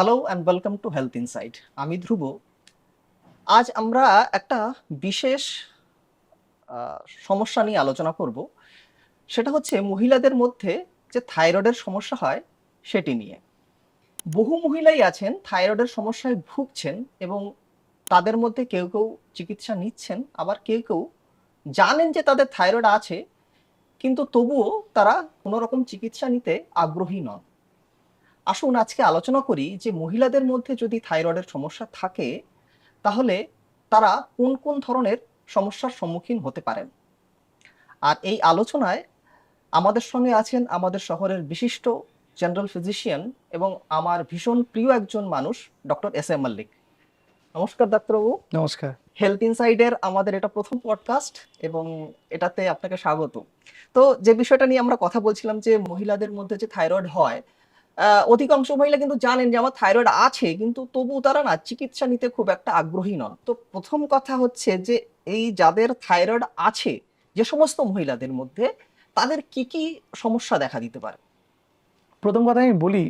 Hello and welcome to health insight আমি ধ্রুব। আজ আমরা একটা বিশেষ সমস্যা নিয়ে আলোচনা করব। সেটা হচ্ছে মহিলাদের মধ্যে যে থাইরয়েডের সমস্যা হয় সেটি নিয়ে। বহু মহিলাই আছেন, থাইরয়েডের সমস্যায় ভুগছেন এবং তাদের মধ্যে কেউ কেউ চিকিৎসা নিচ্ছেন, আবার কেউ কেউ জানেন যে তাদের থাইরয়েড আছে, কিন্তু তবুও তারা কোনো রকম চিকিৎসা নিতে আগ্রহী নন। আসুন আজকে আলোচনা করি যে মহিলাদের মধ্যে যদি থাইরয়েডের সমস্যা থাকে তাহলে তারা কোন কোন ধরনের সমস্যার সম্মুখীন হতে পারেন। আর এই আলোচনায় আমাদের সঙ্গে আছেন আমাদের শহরের বিশিষ্ট জেনারেল ফিজিশিয়ান এবং আমার ভীষণ প্রিয় একজন মানুষ ডক্টর এস এম মল্লিক। নমস্কার ডাক্তারবাবু। নমস্কার। হেলথ ইনসাইডের আমাদের এটা প্রথম পডকাস্ট এবং এটাতে আপনাকে স্বাগত। তো যে বিষয়টা নিয়ে আমরা কথা বলছিলাম যে মহিলাদের মধ্যে যে থাইরয়েড হয় অধিকাংশ মহিলা কিন্তু জানেন যে আমার থাইরয়েড আছে, কিন্তু তবু তারা না চিকিৎসা নিতে খুব একটা আগ্রহী নন। তো প্রথম কথা হচ্ছে যে এই যাদের থাইরয়েড আছে, যে সমস্ত মহিলাদের মধ্যে, তাদের কি কি সমস্যা দেখা দিতে পারে? প্রথম কথা আমি বলি,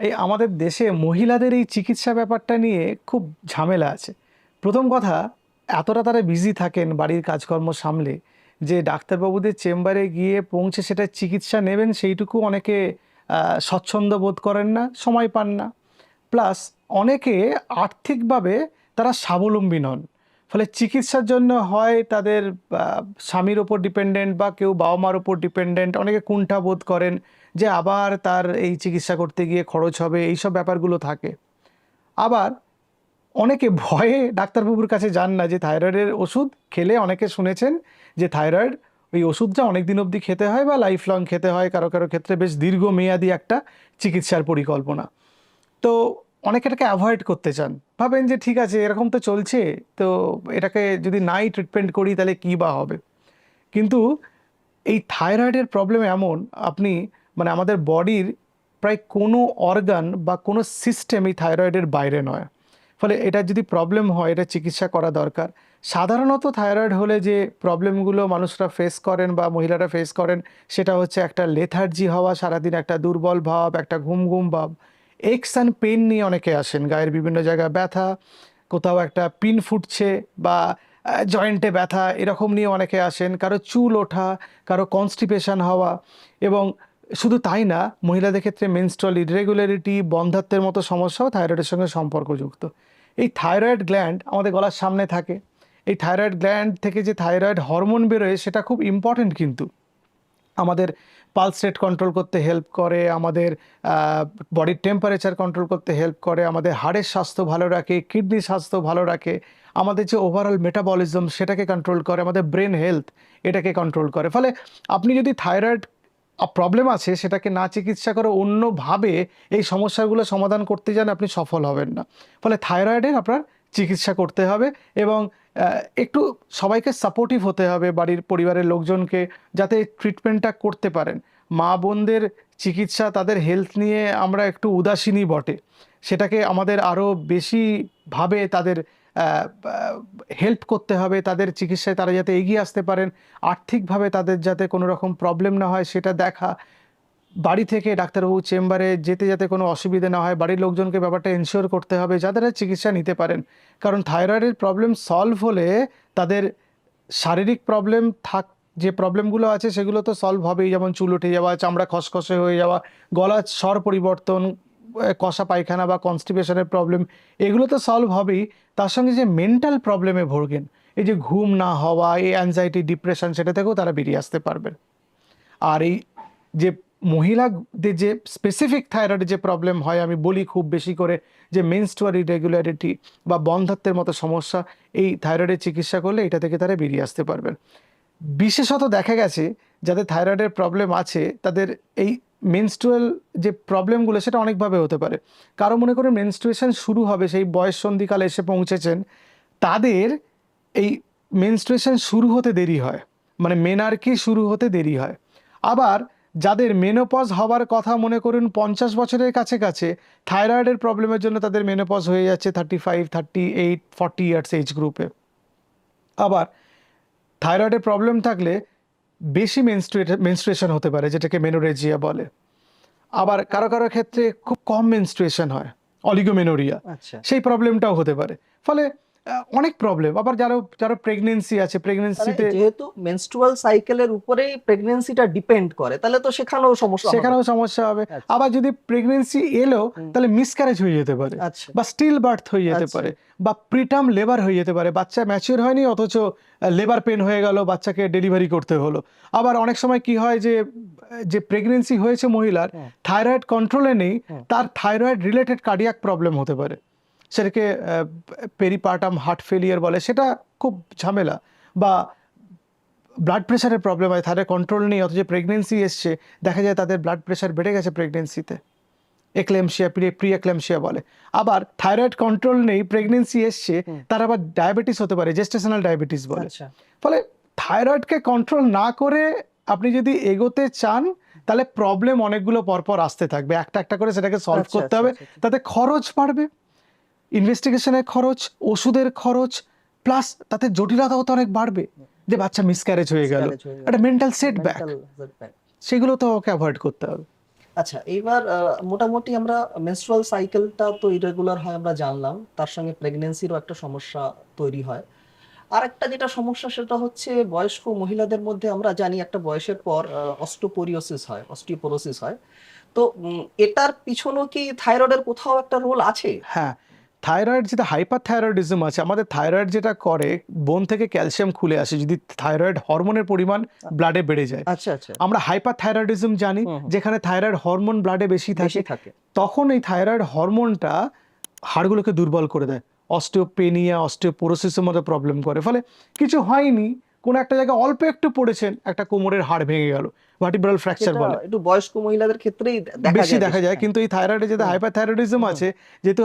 এই আমাদের দেশে মহিলাদের এই চিকিৎসা ব্যাপারটা নিয়ে খুব ঝামেলা আছে। প্রথম কথা, এতটা তারা বিজি থাকেন বাড়ির কাজকর্ম সামলে, যে ডাক্তারবাবুদের চেম্বারে গিয়ে পৌঁছে সেটা চিকিৎসা নেবেন, সেইটুকু অনেকে স্বচ্ছন্দ বোধ করেন না, সময় পান না। প্লাস অনেকে আর্থিকভাবে তারা স্বাবলম্বী নন। ফলে চিকিৎসার জন্য হয় তাদের স্বামীর ওপর ডিপেন্ডেন্ট বা কেউ বাবা মার ওপর ডিপেন্ডেন্ট অনেকে কুণ্ঠা বোধ করেন যে আবার তার এই চিকিৎসা করতে গিয়ে খরচ হবে, এইসব ব্যাপারগুলো থাকে। আবার অনেকে ভয়ে ডাক্তারবাবুর কাছে যান না যে থাইরয়েডের ওষুধ খেলে অনেকে শুনেছেন যে থাইরয়েড ওই ওষুধটা অনেক দিন অবধি খেতে হয় বা লাইফ লং খেতে হয়, কারও কারও ক্ষেত্রে বেশ দীর্ঘমেয়াদী একটা চিকিৎসার পরিকল্পনা। তো অনেকে এটাকে অ্যাভয়েড করতে চান। ভাবেন যে ঠিক আছে, এরকম তো চলছে, তো এটাকে যদি নাই ট্রিটমেন্ট করি তাহলে কী বা হবে? কিন্তু এই থাইরয়েডের প্রবলেম এমন, আপনি মানে আমাদের বডির প্রায় কোনো অর্গান বা কোনো সিস্টেম এই থাইরয়েডের বাইরে নয়। ফলে এটা যদি প্রবলেম হয়, এটা চিকিৎসা করা দরকার। সাধারণত থাইরয়েড হলে যে প্রবলেমগুলো মানুষরা ফেস করেন বা মহিলারা ফেস করেন, সেটা হচ্ছে একটা লেথার্জি হওয়া, সারাদিন একটা দুর্বল ভাব, একটা ঘুম ঘুম ভাব। এক্স অ্যান্ড পেন নিয়ে অনেকে আসেন, গায়ের বিভিন্ন জায়গায় ব্যথা, কোথাও একটা পিন ফুটছে বা জয়েন্টে ব্যথা, এরকম নিয়ে অনেকে আসেন। কারও চুল ওঠা, কারও কনস্টিপেশন হওয়া এবং শুধু তাই না, মহিলাদের ক্ষেত্রে মেনস্ট্রল ইরেগুলারিটি বন্ধাত্বের মতো সমস্যাও থাইরয়েডের সঙ্গে সম্পর্কযুক্ত। এই থাইরয়েড গ্ল্যান্ড আমাদের গলার সামনে থাকে। এই থাইরয়েড গ্ল্যান্ড থেকে যে থাইরয়েড হরমোন বেরোয়, সেটা খুব ইম্পর্টেন্ট কিন্তু। আমাদের পালস রেট কন্ট্রোল করতে হেল্প করে, আমাদের বডির টেম্পারেচার কন্ট্রোল করতে হেল্প করে, আমাদের হাড়ের স্বাস্থ্য ভালো রাখে কিডনি স্বাস্থ্য ভালো রাখে, আমাদের যে ওভারঅল মেটাবলিজম সেটাকে কন্ট্রোল করে, আমাদের ব্রেন হেলথ এটাকে কন্ট্রোল করে। ফলে আপনি যদি থাইরয়েড প্রবলেম আছে সেটাকে না চিকিৎসা করে অন্যভাবে এই সমস্যাগুলো সমাধান করতে যান আপনি সফল হবেন না। ফলে থাইরয়েডের আপনার চিকিৎসা করতে হবে এবং একটু সবাইকে সাপোর্টিভ হতে হবে বাড়ির পরিবারের লোকজনকে যাতে ট্রিটমেন্টটা করতে পারেন। মা বোনদের চিকিৎসা তাদের হেলথ নিয়ে আমরা একটু উদাসীনই বটে। সেটাকে আমাদের আরও বেশিভাবে তাদের হেল্প করতে হবে, তাদের চিকিৎসায় তারা যাতে এগিয়ে আসতে পারেন, আর্থিকভাবে তাদের যাতে কোনো রকম প্রবলেম না হয়, সেটা দেখা। বাড়ি থেকে ডাক্তারবাবু চেম্বারে যেতে যাতে কোনো অসুবিধা না হয়, বাড়ির লোকজনকে ব্যাপারটা এনশিওর করতে হবে, যাদের চিকিৎসা নিতে পারেন। কারণ থাইরয়েডের প্রবলেম সলভ হলে তাদের শারীরিক প্রবলেম থাক, যে প্রবলেমগুলো আছে সেগুলো তো সলভ হবেই, যেমন চুল উঠে যাওয়া, চামড়া খসখসে হয়ে যাওয়া, গলার স্বর পরিবর্তন কষা পায়খানা বা কনস্টিপেশনের প্রবলেম এগুলো তো সলভ হবেই। তার সঙ্গে যে মেন্টাল প্রবলেমে ভোগেন, এই যে ঘুম না হওয়া, এই অ্যাংজাইটি ডিপ্রেশন সেটা থেকেও তারা বেরিয়ে আসতে পারবেন আর এই যে মহিলাদের যে স্পেসিফিক থাইরয়েডের যে প্রবলেম হয়, আমি বলি খুব বেশি করে যে মেনস্টুয়ার ইরেগুলারিটি বা বন্ধাত্বের মতো সমস্যা, এই থাইরয়েডের চিকিৎসা করলে এটা থেকে তারা বেরিয়ে আসতে পারবেন। বিশেষত দেখা গেছে, যাদের থাইরয়েডের প্রবলেম আছে, তাদের এই মেনস্ট্রুয়াল যে প্রবলেমগুলো সেটা অনেকভাবে হতে পারে। কারও মনে করে মেনস্ট্রুয়েশন শুরু হবে, সেই বয়স সন্ধিকালে এসে পৌঁছেছেন, তাদের এই মেনস্ট্রুয়েশন শুরু হতে দেরি হয়। মানে মেনার্কি শুরু হতে দেরি হয়। আবার যাদের মেনোপজ হওয়ার কথা মনে করুন, পঞ্চাশ বছরের কাছে কাছে থাইরয়েডের প্রবলেমের জন্য তাদের মেনোপজ হয়ে যাচ্ছে thirty five thirty eight forty years age গ্রুপে আবার থাইরয়েডের প্রবলেম থাকলে বেশি মেনস্ট্রুয়েশন হতে পারে যেটাকে মেনোরেজিয়া বলে। আবার কারও কারও ক্ষেত্রে খুব কম মেনস্ট্রুয়েশন হয় অলিগোমেনোরিয়া আচ্ছা। সেই প্রবলেমটাও হতে পারে। ফলে অনেক প্রবলেম আবার যারা যারা প্রেগনেন্সি আছে প্রেগনেন্সিতে যেহেতু মেনস্ট্রুয়াল সাইকেলের উপরেই প্রেগনেন্সিটা ডিপেন্ড করে তাহলে তো সেখানেও সমস্যা সেখানেও সমস্যা হবে। আচ্ছা। আবার যদি প্রেগনেন্সি এলো। তাহলে মিসক্যারেজ হয়ে যেতে পারে আচ্ছা। বা স্টিল বার্থ হয়ে যেতে আচ্ছা। পারে বা প্রিটার্ম লেবার হয়ে যেতে পারে। বাচ্চা ম্যাচিওর হয়নি অথচ লেবার পেন হয়ে গেল বাচ্চাকে ডেলিভারি করতে হলো। আবার অনেক সময় কি হয় যে যে প্রেগনেন্সি হয়েছে মহিলার থাইরয়েড কন্ট্রোলে নেই তার থাইরয়েড রিলেটেড কার্ডিয়াক প্রবলেম হতে পারে। সেটাকে পেরিপার্টাম হার্ট ফেলিয়ার বলে সেটা খুব ঝামেলা বা ব্লাড প্রেশারের প্রবলেম হয় থাইরয়েড কন্ট্রোল নেই অথচ প্রেগনেন্সি এসছে দেখা যায় তাদের ব্লাড প্রেশার বেড়ে গেছে প্রেগনেন্সিতে এক্লেমশিয়া প্রি এক্লেমশিয়া বলে। আবার থাইরয়েড কন্ট্রোল নেই প্রেগনেন্সি এসছে তার আবার ডায়াবেটিস হতে পারে জেস্টেশনাল ডায়াবেটিস বলে। আচ্ছা। ফলে থাইরয়েডকে কন্ট্রোল না করে আপনি যদি এগোতে চান তাহলে প্রবলেম অনেকগুলো পরপর আসতে থাকবে। একটা একটা করে সেটাকে সলভ আচ্ছা, করতে হবে আচ্ছা। তাতে খরচ বাড়বে। ইনভেস্টিগেশনের খরচ ওষুধের খরচ প্লাস তাতে জটিলতাও তো অনেক বাড়বে। যে বাচ্চা মিসক্যারেজ হয়ে গেল। একটা মেন্টাল সেটব্যাক সেগুলো তো ওকে অ্যাভয়েড করতে হবে। আচ্ছা এইবার মোটামুটি আমরা মেনস্ট্রুয়াল সাইকেলটা তো ইরেগুলার হয় আমরা জানলাম। তার সঙ্গে প্রেগনেন্সিরও একটা সমস্যা তৈরি হয়। আরেকটা যেটা সমস্যা সেটা হচ্ছে বয়স্ক মহিলাদের মধ্যে আমরা জানি একটা বয়সের পর অস্টোপোরিওসিস হয় অস্টিওপোরোসিস হয়। তো এটার পিছনেও কি থাইরয়েডের কোথাও একটা রোল আছে? হ্যাঁ থাইরয়েড যেটা হাইপার থাইরয়েডিজম আছে আমাদের থাইরয়েড যেটা করে বোন থেকে ক্যালসিয়াম খুলে আসে যদি থাইরয়েড হরমোনের পরিমাণ ব্লাডে বেড়ে যায়। আচ্ছা আচ্ছা। আমরা হাইপার থাইরয়েডিজম জানি। যেখানে থাইরয়েড হরমোন ব্লাডে বেশি থাকে বেশি থাকে তখন এই থাইরয়েড হরমোনটা হাড়গুলোকে দুর্বল করে দেয়। অস্টিওপেনিয়া অস্টিওপোরোসিসের মতো প্রবলেম করে। ফলে কিছু হয়নি কোনো একটা জায়গায় অল্প একটু পড়েছেন একটা কোমরের হাড় ভেঙে গেল ভার্টিব্রাল ফ্র্যাকচার বলে। একটু বয়স্ক মহিলাদের ক্ষেত্রেই বেশি দেখা যায় হ্যাঁ। কিন্তু এই থাইরয়েডে যেহেতু হুম। হাইপার থাইরয়েডিজম আছে যেহেতু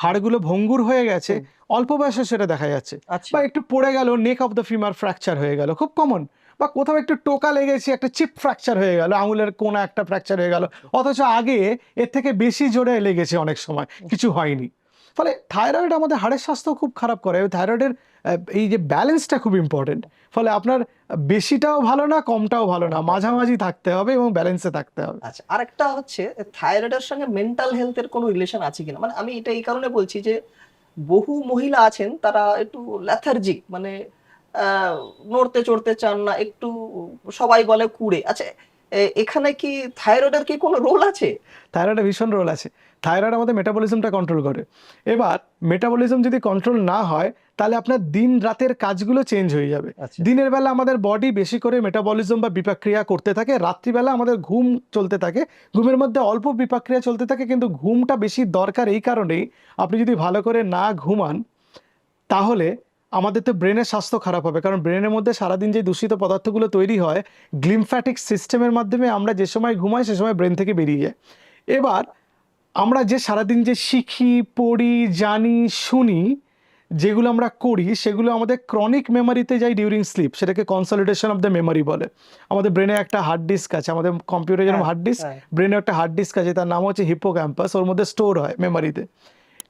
হাড়গুলো ভঙ্গুর হয়ে গেছে অল্প বয়সে সেটা দেখা যাচ্ছে। আচ্ছা। বা একটু পড়ে গেল neck of the femur fracture হয়ে গেল খুব কমন বা কোথাও একটু টোকা লেগেছে একটা চিপ ফ্র্যাকচার হয়ে গেল আঙুলের কোনা একটা ফ্র্যাকচার হয়ে গেল অথচ আগে এর থেকে বেশি জোরে লেগেছে অনেক সময় কিছু হয়নি। ফলে থাইরয়েড আমাদের হাড়ের স্বাস্থ্য খুব খারাপ করে থাইরয়েডের এই যে ব্যালেন্সটা খুব ইম্পর্টেন্ট ফলে আপনার বেশিটাও ভালো না কমটাও ভালো না মাঝামাঝি থাকতে হবে এবং ব্যালেন্সে থাকতে হবে। আচ্ছা আরেকটা হচ্ছে থাইরয়েডের সঙ্গে মেন্টাল হেলথের কোনো রিলেশন আছে কিনা? মানে আমি এটা এই কারণে বলছি যে বহু মহিলা আছেন তারা একটু ল্যাথার্জিক মানে নড়তে চড়তে চান না একটু সবাই বলে কুড়ে। আচ্ছা এখানে কি থাইরয়েডের কি কোনো রোল আছে? থাইরয়েডের ভীষণ রোল আছে। থাইরয়েড আমাদের মেটাবলিজমটা কন্ট্রোল করে। এবার মেটাবলিজম যদি কন্ট্রোল না হয় তাহলে আপনার দিন রাতের কাজগুলো চেঞ্জ হয়ে যাবে। আচ্ছা। দিনের বেলা আমাদের বডি বেশি করে মেটাবলিজম বা বিপাক্রিয়া করতে থাকে রাত্রিবেলা আমাদের ঘুম চলতে থাকে। ঘুমের মধ্যে অল্প বিপাক্রিয়া চলতে থাকে কিন্তু ঘুমটা বেশি দরকার এই কারণেই আপনি যদি ভালো করে না ঘুমান তাহলে আমাদের তো ব্রেনের স্বাস্থ্য খারাপ হবে। কারণ ব্রেনের মধ্যে সারাদিন যে দূষিত পদার্থগুলো তৈরি হয় গ্লিমফ্যাটিক সিস্টেমের মাধ্যমে আমরা যে সময় ঘুমাই সে সময় ব্রেন থেকে বেরিয়ে যায়। এবার আমরা যে সারাদিন যে শিখি পড়ি জানি শুনি যেগুলো আমরা করি সেগুলো আমাদের ক্রনিক মেমারিতে যাই ডিউরিং স্লিপ সেটাকে কনসলিডেশন অফ দ্য মেমারি বলে আমাদের ব্রেনে একটা হার্ড ডিস্ক আছে আমাদের কম্পিউটার যেরকম হার্ড ডিস্ক। ব্রেনে একটা হার্ড ডিস্ক আছে তার নাম হচ্ছে হিপো ক্যাম্পাস ওর মধ্যে স্টোর হয় মেমোরিতে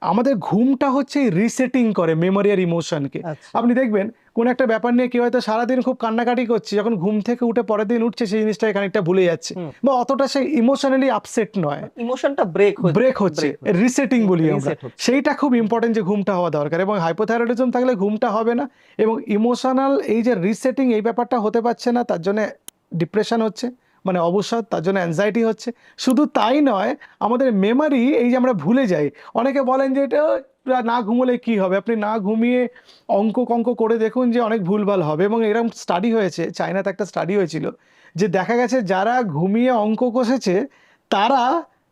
আমাদের ঘুমটা হচ্ছে রিসেটিং করে মেমোরি আর ইমোশনকে আচ্ছা। আপনি দেখবেন কোন একটা ব্যাপার নিয়ে কেউ হয়তো সারাদিন খুব কান্নাকাটি করছে যখন ঘুম থেকে উঠে পরের দিন উঠছে সেই জিনিসটা খানিকটা ভুলে যাচ্ছে। বা অতটা সে ইমোশনালি আপসেট নয়। ইমোশনটা ব্রেক ব্রেক হচ্ছে। রিসেটিং বলি আমরা। সেইটা খুব ইম্পর্টেন্ট যে ঘুমটা হওয়া দরকার এবং হাইপোথাইরয়েডিজম থাকলে ঘুমটা হবে না এবং ইমোশনাল এই যে রিসেটিং এই ব্যাপারটা হতে পারছে না তার জন্য ডিপ্রেশন হচ্ছে। মানে অবসাদ তার জন্য অ্যাংজাইটি হচ্ছে। শুধু তাই নয়, আমাদের মেমারি এই যে আমরা ভুলে যাই, অনেকে বলেন যে এটা না ঘুমোলে কি হবে? আপনি না ঘুমিয়ে অঙ্ক কঙ্ক করে দেখুন যে অনেক ভুলভাল হবে। এবং এরকম স্টাডি হয়েছে, চায়নাতে একটা স্টাডি হয়েছিল, যে দেখা গেছে যারা ঘুমিয়ে অঙ্ক কষেছে, তারা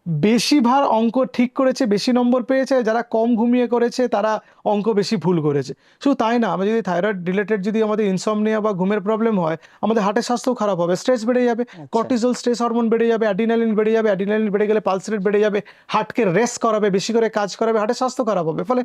বেশি ভার অঙ্ক ঠিক করেছে বেশি নম্বর পেয়েছে যারা কম ঘুমিয়ে করেছে তারা অঙ্ক বেশি ভুল করেছে। শুধু তাই না আমরা যদি থাইরয়েড রিলেটেড যদি আমাদের ইনসমনিয়া বা ঘুমের প্রবলেম হয় আমাদের হার্টের স্বাস্থ্য খারাপ হবে স্ট্রেস বেড়ে যাবে কর্টিজল স্ট্রেস হরমোন বেড়ে যাবে অ্যাডিনালিন বেড়ে যাবে অ্যাডিনালিন বেড়ে গেলে পালস রেট বেড়ে যাবে হার্টকে রেস্ট করাবে বেশি করে কাজ করাবে হার্টের স্বাস্থ্য খারাপ হবে। ফলে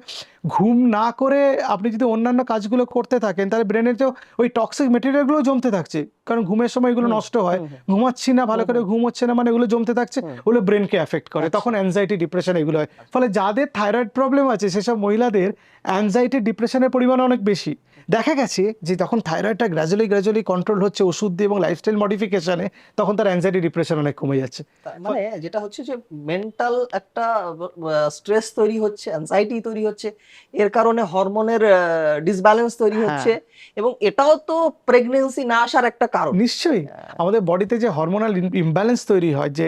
ঘুম না করে আপনি যদি অন্যান্য কাজগুলো করতে থাকেন তাহলে ব্রেনের তো ওই টক্সিক মেটেরিয়ালগুলো জমতে থাকছে। কারণ ঘুমের সময় এগুলো নষ্ট হয়। ঘুমাচ্ছি না ভালো করে ঘুম হচ্ছে না মানে এগুলো জমতে থাকছে। ওগুলো ব্রেনকে এফেক্ট করে আচ্ছা। তখন অ্যাংজাইটি ডিপ্রেশন এগুলো হয়। ফলে যাদের থাইরয়েড প্রবলেম আছে সেসব মহিলাদের অ্যাংজাইটি ডিপ্রেশনের পরিমাণ অনেক বেশি। দেখা গেছে যে যখন থাইরয়েডটা গ্র্যাজুয়ালি গ্র্যাজুয়ালি কন্ট্রোল হচ্ছে ওষুধ দিয়ে এবং লাইফস্টাইল মডিফিকেশনে তখন তার অ্যাংজাইটি ডিপ্রেশন অনেক কমে যাচ্ছে। মানে যেটা হচ্ছে যে মেন্টাল একটা স্ট্রেস তৈরি হচ্ছে অ্যাংজাইটি তৈরি হচ্ছে এর কারণে হরমোনের ডিসব্যালেন্স তৈরি হ্যাঁ। হচ্ছে এবং এটাও তো প্রেগনেন্সি না আসার একটা কারণ। নিশ্চয়ই। আমাদের বডিতে যে হরমোনাল ইমব্যালেন্স তৈরি হয় যে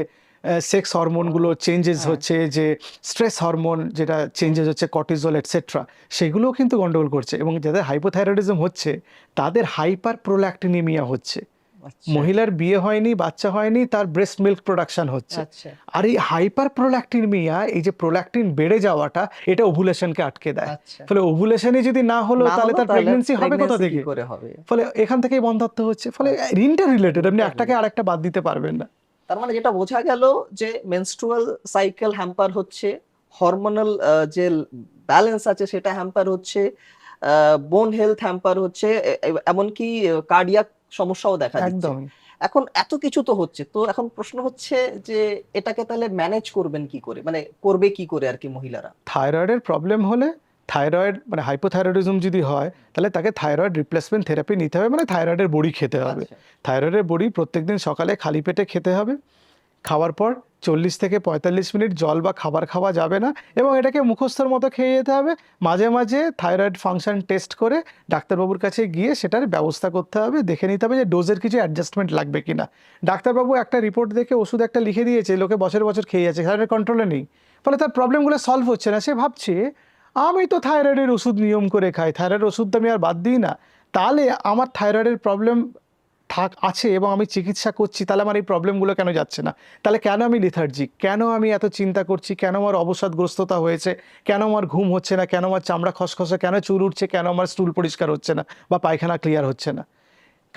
সেক্স হরমোনগুলো চেঞ্জেস। হচ্ছে যে স্ট্রেস হরমোন যেটা চেঞ্জেস হচ্ছে কর্টিজল এটসেট্রা সেগুলোও কিন্তু গন্ডগোল করছে এবং যাদের হাইপোথাইরয়েডিজম হচ্ছে তাদের হাইপার প্রোল্যাক্টিনিমিয়া হচ্ছে। আচ্ছা, মহিলার বিয়ে হয়নি বাচ্চা হয়নি তার ব্রেস্ট মিল্ক প্রোডাকশন হচ্ছে। আচ্ছা। আর এই হাইপার প্রোল্যাক্টিনিমিয়া এই যে প্রোল্যাক্টিন বেড়ে যাওয়াটা এটা ওভুলেশনকে আটকে দেয়। আচ্ছা। ফলে ওভুলেশনই যদি না হলো তাহলে তার প্রেগন্যান্সি হবে কোথা থেকে? ফলে এখান থেকেই বন্ধাত্ম হচ্ছে। ফলে ইন্টার রিলেটেড আপনি. একটাকে আরেকটা বাদ দিতে পারবেন না। তার মানে যেটা বোঝা গেল যে মেনস্ট্রুয়াল সাইকেল হ্যাম্পার হচ্ছে হরমোনাল যে ব্যালেন্স আছে সেটা হ্যাম্পার হচ্ছে বোন হেলথ হ্যাম্পার হচ্ছে এমনকি কার্ডিয়াক সমস্যাও দেখা একদমই। এখন এত কিছু তো হচ্ছে তো এখন প্রশ্ন হচ্ছে যে এটাকে তাহলে ম্যানেজ করবেন কি করে? মানে করবে কি করে আর কি মহিলারা? থাইরয়েডের প্রবলেম হলে থাইরয়েড মানে হাইপোথাইরয়েডিজম যদি হয় তাহলে তাকে থাইরয়েড রিপ্লেসমেন্ট থেরাপি নিতে হবে মানে থাইরয়েডের বড়ি খেতে হবে। আচ্ছা, থাইরয়েডের বড়ি প্রত্যেকদিন সকালে খালি পেটে খেতে হবে। খাওয়ার পর চল্লিশ থেকে পঁয়তাল্লিশ মিনিট জল বা খাবার খাওয়া যাবে না এবং এটাকে মুখস্থর মতো খেয়ে যেতে হবে। মাঝে মাঝে থাইরয়েড ফাংশন টেস্ট করে ডাক্তারবাবুর কাছে গিয়ে সেটার ব্যবস্থা করতে হবে দেখে নিতে হবে যে ডোজের কিছু অ্যাডজাস্টমেন্ট লাগবে কি না ডাক্তারবাবু একটা রিপোর্ট দেখে ওষুধ একটা লিখে দিয়েছে লোকে বছর বছর খেয়ে যাচ্ছে থাইরয়েড কন্ট্রোলে নেই। ফলে তার প্রবলেমগুলো সলভ হচ্ছে না। সে ভাবছে আমি তো থাইরয়েডের ওষুধ নিয়ম করে খাই থাইরয়েড ওষুধ তো আমি আর বাদ দিই না। তাহলে আমার থাইরয়েডের প্রবলেম থাক, আছে এবং আমি চিকিৎসা করছি, তাহলে আমার এই প্রবলেমগুলো কেন যাচ্ছে না? তাহলে কেন আমি লিথার্জিক কেন আমি এত চিন্তা করছি? কেন আমার অবসাদগ্রস্ততা হয়েছে? কেন আমার ঘুম হচ্ছে না? কেন আমার চামড়া খসখসে? কেন চুল উঠছে? কেন আমার স্টুল পরিষ্কার হচ্ছে না? বা পায়খানা ক্লিয়ার হচ্ছে না?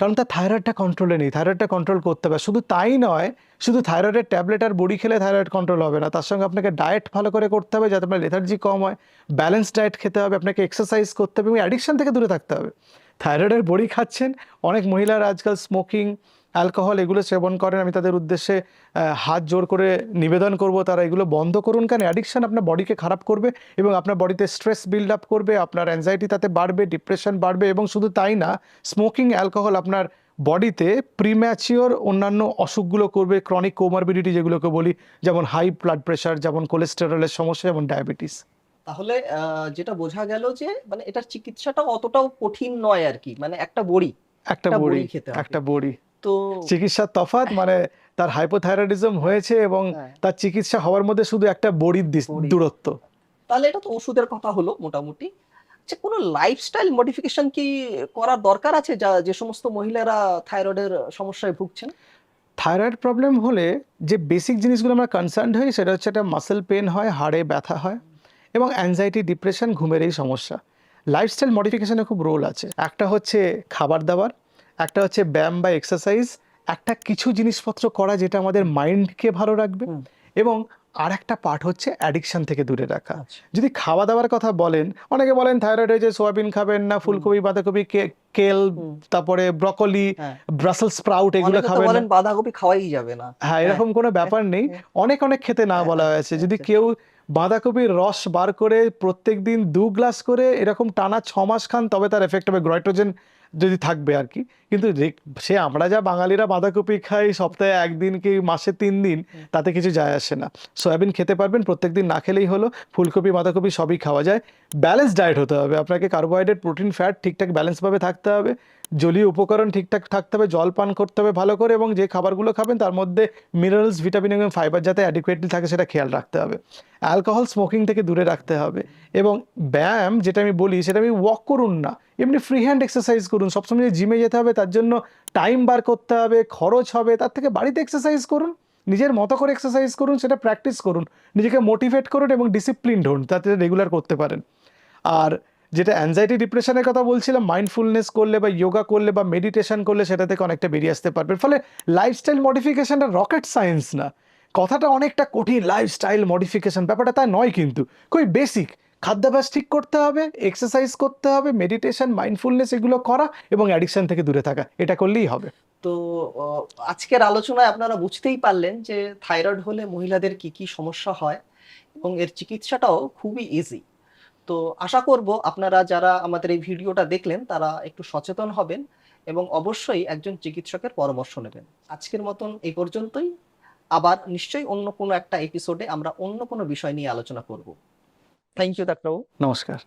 কারণ তার থাইরয়েডটা কন্ট্রোলে নেই থাইরয়েডটা কন্ট্রোল করতে হবে। শুধু তাই নয়, শুধু থাইরয়েডের ট্যাবলেট আর বড়ি খেলে থাইরয়েড কন্ট্রোল হবে না। তার সঙ্গে আপনাকে ডায়েট ভালো করে করতে হবে যাতে আপনার লেথার্জি কম হয়। ব্যালেন্স ডায়েট খেতে হবে, আপনাকে এক্সারসাইজ করতে হবে এবং অ্যাডিকশান থেকে দূরে থাকতে হবে। থাইরয়েডের বড়ি খাচ্ছেন, অনেক মহিলারা আজকাল স্মোকিং অ্যালকোহল এগুলো সেবন করেন। আমি তাদের উদ্দেশ্যে হাত জোর করে নিবেদন করব। তারা এগুলো বন্ধ করুন। কারণ অ্যাডিকশান আপনার বডিকে খারাপ করবে এবং আপনার বডিতে স্ট্রেস বিল্ড আপ করবে আপনার অ্যাংজাইটি তাতে বাড়বে ডিপ্রেশন বাড়বে এবং শুধু তাই না স্মোকিং অ্যালকোহল আপনার বডিতে প্রিম্যাচিওর অন্যান্য অসুখগুলো করবে ক্রনিক কোমারবিডিটি যেগুলোকে বলি যেমন হাই ব্লাড প্রেশার যেমন কোলেস্টেরলের সমস্যা যেমন ডায়াবেটিস তাহলে যেটা বোঝা গেল যে মানে এটার চিকিৎসাটা অতটাও কঠিন নয় আর কি। মানে একটা বড়ি। একটা বড়ি খেতে একটা বড়ি। তো চিকিৎসার তফাৎ মানে তার হাইপোথাইরয়েডিজম হয়েছে এবং হ্যাঁ। তার চিকিৎসা হওয়ার মধ্যে শুধু একটা বড়ির দূরত্ব। তাহলে এটা তো ওষুধের কথা হলো মোটামুটি। আচ্ছা কোনো লাইফস্টাইল মডিফিকেশন কি করার দরকার আছে যা যে সমস্ত মহিলারা থাইরয়েডের সমস্যায় ভুগছেন? থাইরয়েড প্রবলেম হলে যে বেসিক জিনিসগুলো আমরা কনসার্ন হই সেটা হচ্ছে একটা মাসেল পেন হয় হাড়ে ব্যথা হয় এবং অ্যাংজাইটি ডিপ্রেশন ঘুমের এই সমস্যা। লাইফস্টাইল মডিফিকেশনে খুব রোল আছে। একটা হচ্ছে খাবার দাবার একটা হচ্ছে ব্যায়াম বা এক্সারসাইজ একটা কিছু জিনিসপত্র করা যেটা আমাদের মাইন্ডকে ভালো রাখবে এবং আর একটা পার্ট হচ্ছে অ্যাডিকশন থেকে দূরে রাখা। আচ্ছা। যদি খাওয়া দাওয়ার কথা বলেন অনেকে বলেন থাইরয়েড হয়েছে সোয়াবিন খাবেন না ফুলকপি বাঁধাকপি কেল তারপরে ব্রকলি হ্যাঁ। ব্রাসেল স্প্রাউট এগুলো খাবেন বলেন বাঁধাকপি খাওয়াই যাবে না। হ্যাঁ এরকম কোনো ব্যাপার নেই। অনেক অনেক খেতে না বলা হয়েছে। যদি। কেউ বাঁধাকপির রস বার করে প্রত্যেক দিন দু গ্লাস করে এরকম টানা ছ মাস খান তবে তার এফেক্ট হবে গ্রয়ট্রোজেন যদি থাকবে আর কি। কিন্তু রে- সে আমরা যা বাঙালিরা বাঁধাকপি খাই সপ্তাহে একদিন কি মাসে তিন দিন তাতে কিছু যায় আসে না। সয়াবিন খেতে পারবেন প্রত্যেক দিন না খেলেই হলো ফুলকপি বাঁধাকপি সবই খাওয়া যায়। ব্যালেন্স ডায়েট হতে হবে আপনাকে কার্বোহাইড্রেট প্রোটিন ফ্যাট ঠিকঠাক ব্যালেন্সভাবে থাকতে হবে। জলীয় উপকরণ ঠিকঠাক থাকতে হবে, জল পান করতে হবে ভালো করে এবং যে খাবারগুলো খাবেন তার মধ্যে মিনারেলস ভিটামিন এবং ফাইবার যাতে অ্যাডিকুয়েটলি থাকে সেটা খেয়াল রাখতে হবে। অ্যালকোহল স্মোকিং থেকে দূরে রাখতে হবে এবং ব্যায়াম যেটা আমি বলি সেটা আমি ওয়াক করুন না, এমনি ফ্রি হ্যান্ড এক্সারসাইজ করুন। সবসময় যে জিমে যেতে হবে তার জন্য টাইম বার করতে হবে, খরচ হবে, তার থেকে বাড়িতে এক্সারসাইজ করুন, নিজের মতো করে এক্সারসাইজ করুন, সেটা প্র্যাকটিস করুন, নিজেকে মোটিভেট করুন এবং ডিসিপ্লিন হন, তাতে রেগুলার করতে পারেন। আর যেটা অ্যাংজাইটি ডিপ্রেশনের কথা বলছিলাম মাইন্ডফুলনেস করলে বা যোগা করলে বা মেডিটেশন করলে সেটা থেকে অনেকটা বেরিয়ে আসতে পারবেন ফলে লাইফস্টাইল মডিফিকেশনটা রকেট সায়েন্স না। কথাটা অনেকটা কঠিন লাইফস্টাইল মডিফিকেশন ব্যাপারটা তা নয় কিন্তু। খুবই বেসিক খাদ্যাভ্যাস ঠিক করতে হবে এক্সারসাইজ করতে হবে মেডিটেশন মাইন্ডফুলনেস এগুলো করা এবং অ্যাডিকশন থেকে দূরে থাকা। এটা করলেই হবে। তো আজকের আলোচনায় আপনারা বুঝতেই পারলেন যে থাইরয়েড হলে মহিলাদের কি কি সমস্যা হয় এবং এর চিকিৎসাটাও খুবই ইজি তো আশা করব আপনারা যারা আমাদের এই ভিডিওটা দেখলেন, তারা একটু সচেতন হবেন এবং অবশ্যই একজন চিকিৎসকের পরামর্শ নেবেন। আজকের মতন এই পর্যন্তই। আবার নিশ্চয়ই অন্য কোনো একটা এপিসোডে আমরা অন্য কোনো বিষয় নিয়ে আলোচনা করব। থ্যাংক ইউ ডাক্তারবাবু নমস্কার।